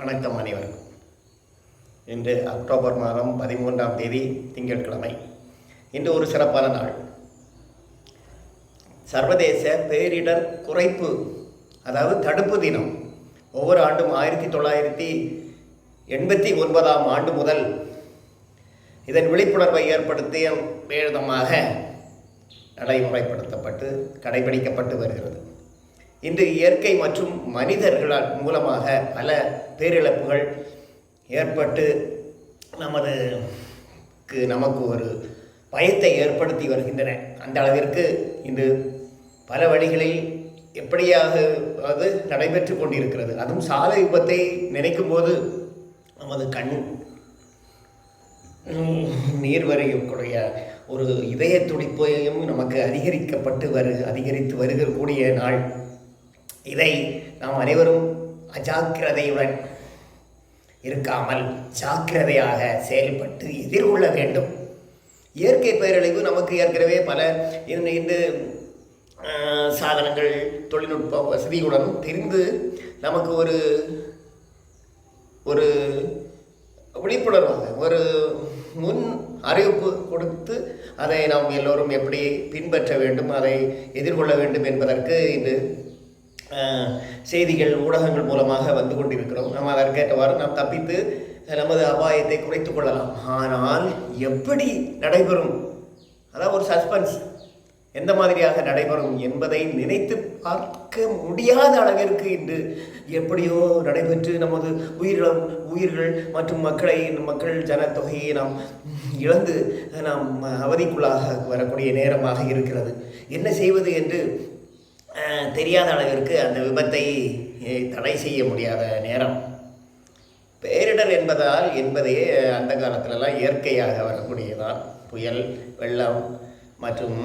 வணக்கம் அனைவருக்கும். இன்று அக்டோபர் மாதம் பதிமூன்றாம் தேதி திங்கட்கிழமை. இன்று ஒரு சிறப்பான நாள். சர்வதேச பேரிடர் குறைப்பு அதாவது தடுப்பு தினம். ஒவ்வொரு ஆண்டும் ஆயிரத்தி தொள்ளாயிரத்தி எண்பத்தி ஒன்பதாம் ஆண்டு முதல் இதன் விழிப்புணர்வை ஏற்படுத்திய விதமாக நடைமுறைப்படுத்தப்பட்டு கடைபிடிக்கப்பட்டு வருகிறது. இன்று இயற்கை மற்றும் மனிதர்களால் மூலமாக பல பேரிழப்புகள் ஏற்பட்டு நமது நமக்கு ஒரு பயத்தை ஏற்படுத்தி வருகின்றன. அந்த அளவிற்கு இன்று பல வழிகளில் எப்படியாக அது நடைபெற்று கொண்டிருக்கிறது. அதுவும் சாலை விபத்தை நினைக்கும் போது நமது கண் நீர் வரையக்கூடிய ஒரு இதய துடிப்பையும் நமக்கு அதிகரிக்கப்பட்டு வரு அதிகரித்து வருகக்கூடிய நாள். இதை நாம் அனைவரும் அஜாக்கிரதையுடன் இருக்காமல் ஜாக்கிரதையாக செயல்பட்டு எதிர்கொள்ள வேண்டும். இயற்கை பேரழிவு நமக்கு ஏற்கனவே பல இந்த சாதனங்கள் தொழில்நுட்ப வசதியுடன் தெரிந்து நமக்கு ஒரு ஒரு விழிப்புணர்வாக ஒரு முன் அறிவிப்பு கொடுத்து அதை நாம் எல்லோரும் எப்படி பின்பற்ற வேண்டும் அதை எதிர்கொள்ள வேண்டும் என்பதற்கு இது செய்திகள் ஊடகங்கள் மூலமாக வந்து கொண்டிருக்கிறோம். நம்ம அதற்கேற்றவாறு நாம் தப்பித்து நமது அபாயத்தை குறைத்து கொள்ளலாம். ஆனால் எப்படி நடைபெறும்? அதான் ஒரு சஸ்பென்ஸ். எந்த மாதிரியாக நடைபெறும் என்பதை நினைத்து பார்க்க முடியாத அளவிற்கு இன்று எப்படியோ நடைபெற்று நமது உயிரிழம் உயிர்கள் மற்றும் மக்களை மக்கள் ஜனத்தொகையை நாம் இழந்து நாம் அவதிக்குள்ளாக வரக்கூடிய நேரமாக இருக்கிறது. என்ன செய்வது என்று தெரியாத அளவிற்கு அந்த விபத்தை தடை செய்ய முடியாத நேரம். பேரிடர் என்பதால் என்பதே அந்த காலத்திலலாம் இயற்கையாக வரக்கூடியதான். புயல் வெள்ளம் மற்றும்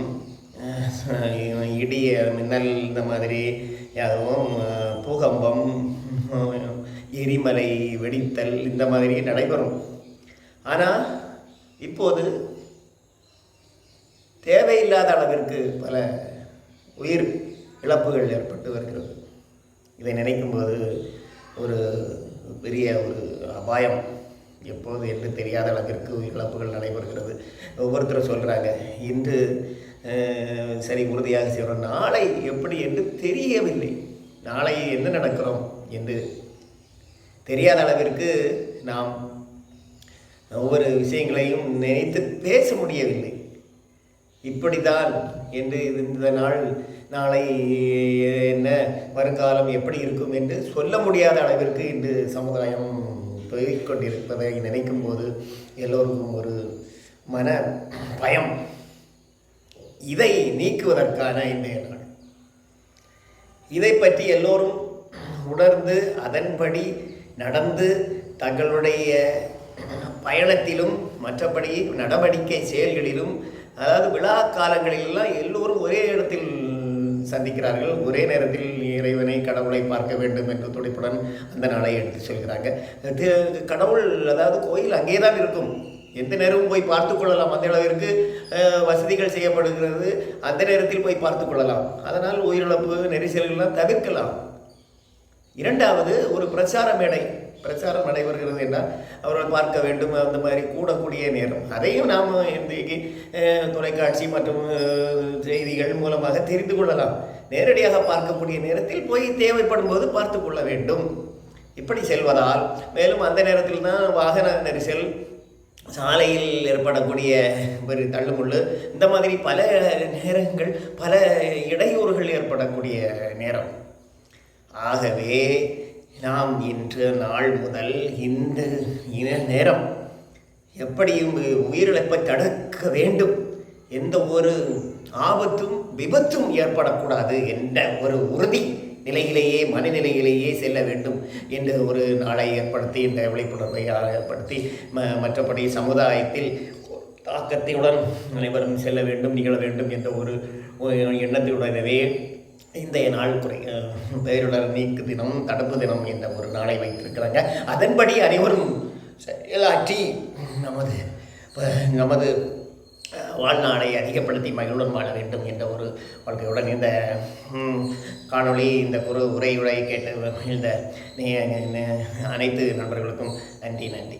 இடிய மின்னல் இந்த மாதிரி அதுவும் பூகம்பம் எரிமலை வெடித்தல் இந்த மாதிரி நடைபெறும். ஆனால் இப்போது தேவையில்லாத அளவிற்கு பல உயிர் இழப்புகள் ஏற்பட்டு வருகிறது. இதை நினைக்கும்போது ஒரு பெரிய ஒரு அபாயம் எப்போது என்று தெரியாத அளவிற்கு இழப்புகள் நடைபெறுகிறது. ஒவ்வொருத்தரும் சொல்கிறாங்க இன்று சரி உறுதியாக செய்கிறோம். நாளை எப்படி என்று தெரியவில்லை. நாளை என்ன நடக்கிறோம் என்று தெரியாத அளவிற்கு நாம் ஒவ்வொரு விஷயங்களையும் நினைத்து பேச முடியவில்லை. இப்படித்தான் என்று இந்த நாள் நாளை என்ன வருங்காலம் எப்படி இருக்கும் என்று சொல்ல முடியாத அளவிற்கு இன்று சமுதாயம் போய்க் கொண்டிருப்பதை நினைக்கும் போது எல்லோருக்கும் ஒரு மன பயம். இதை நீக்குவதற்கான இன்றைய நாள். இதை பற்றி எல்லோரும் உணர்ந்து அதன்படி நடந்து தங்களுடைய பயணத்திலும் மற்றபடி நடவடிக்கை செயல்களிலும் அதாவது விழா காலங்களிலெல்லாம் எல்லோரும் ஒரே இடத்தில் சந்திக்கிறார்கள். ஒரே நேரத்தில் இறைவனை கடவுளை பார்க்க வேண்டும் என்ற துடிப்புடன் அந்த நாளை எடுத்து செல்கிறாங்க. கடவுள் அதாவது கோயில் அங்கே தான் இருக்கும். எந்த நேரமும் போய் பார்த்து கொள்ளலாம். அந்த அளவிற்கு வசதிகள் செய்யப்படுகிறது. அந்த நேரத்தில் போய் பார்த்து கொள்ளலாம். அதனால் உயிரிழப்பு நெரிசல்கள்லாம் தவிர்க்கலாம். இரண்டாவது ஒரு பிரச்சார மேடை. பிரச்சாரம் நடைபெறுகிறது என்றால் அவர்கள் பார்க்க வேண்டும் அந்த மாதிரி கூடக்கூடிய நேரம். அதையும் நாம் இன்றைக்கு தொலைக்காட்சி மற்றும் செய்திகள் மூலமாக தெரிந்து கொள்ளலாம். நேரடியாக பார்க்கக்கூடிய நேரத்தில் போய் தேவைப்படும் போது பார்த்து கொள்ள வேண்டும். இப்படி செல்வதால் மேலும் அந்த நேரத்தில் தான் வாகன நெரிசல் சாலையில் ஏற்படக்கூடிய ஒரு தள்ளுமுள்ளு இந்த மாதிரி பல நேரங்கள் பல இடையூறுகள் ஏற்படக்கூடிய நேரம். ஆகவே நாம் இன்று நாள் முதல் இந்த இன நேரம். எப்படியும் உயிரிழப்பை தடுக்க வேண்டும். எந்த ஒரு ஆபத்தும் விபத்தும் ஏற்படக்கூடாது என்ற ஒரு உறுதி நிலையிலேயே மனநிலையிலேயே செல்ல வேண்டும் என்று ஒரு நாளை ஏற்படுத்தி இந்த விழிப்புணர்வை ஏற்படுத்தி ம- மற்றபடி சமுதாயத்தில் தாக்கத்தையுடன் அனைவரும் செல்ல வேண்டும் நிகழ வேண்டும் என்ற ஒரு ஒரு இன்றைய நாள் குறை பேருடர் நீக்கு தினம் தடுப்பு தினம் என்ற ஒரு நாளை வைத்திருக்கிறாங்க. அதன்படி அனைவரும் செயலாற்றி நமது நமது வாழ்நாளை அதிகப்படுத்தி மகிழ்வுடன் வாழ வேண்டும் என்ற ஒரு வாழ்க்கையுடன் இந்த காணொளி இந்த குறு உரை கேட்டு இந்த அனைத்து நண்பர்களுக்கும் நன்றி நன்றி.